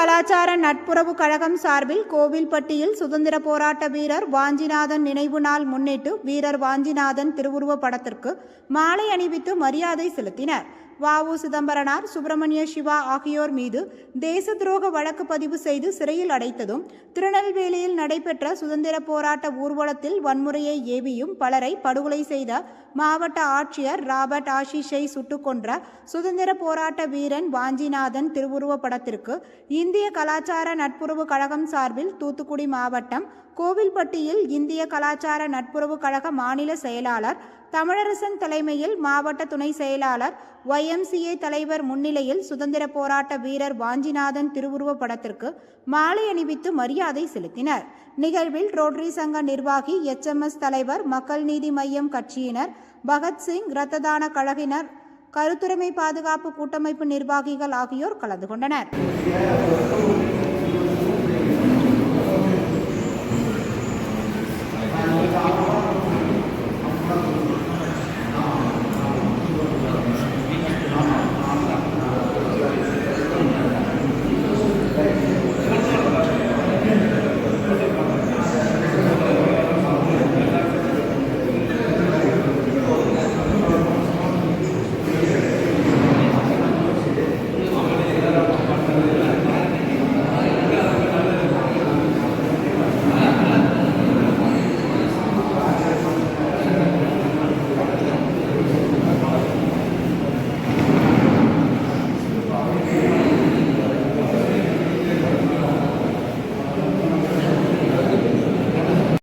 கலாச்சார நட்புறவு கழகம் சார்பில் கோவில்பட்டியில் சுதந்திர போராட்ட வீரர் வாஞ்சிநாதன் நினைவு நாள் முன்னிட்டு வீரர் வாஞ்சிநாதன் திருவுருவ படத்திற்கு மாலை அணிவித்து மரியாதை செலுத்தினர். வஉ சிதம்பரனார் சுப்பிரமணிய சிவா ஆகியோர் மீது தேச துரோக வழக்கு பதிவு செய்து சிறையில் அடைத்ததும் திருநெல்வேலியில் நடைபெற்ற சுதந்திர போராட்ட ஊர்வலத்தில் வன்முறையை ஏவியும் பலரை படுகொலை செய்த மாவட்ட ஆட்சியர் ராபர்ட் ஆஷிஷை சுட்டுக் கொன்ற சுதந்திர போராட்ட வீரன் வாஞ்சிநாதன் திருவுருவ படத்திற்கு இந்திய கலாச்சார நட்புறவு கழகம் சார்பில் தூத்துக்குடி மாவட்டம் கோவில்பட்டியில் இந்திய கலாச்சார நட்புறவு கழக மாநில செயலாளர் தமிழரசன் தலைமையில் மாவட்ட துணை செயலாளர் ஐஎம்சிஏ தலைவர் முன்னிலையில் சுதந்திர போராட்ட வீரர் வாஞ்சிநாதன் திருவுருவ படத்திற்கு மாலை அணிவித்து மரியாதை செலுத்தினர் நிகழ்வில் ரோட்ரி சங்க நிர்வாகி எச்எம்எஸ் தலைவர் மக்கள் நீதி மய்யம் கட்சியினர் பகத்சிங் இரத்த தான கழகினர் கருத்துரிமை பாதுகாப்பு கூட்டமைப்பு நிர்வாகிகள் ஆகியோர் கலந்து கொண்டனர்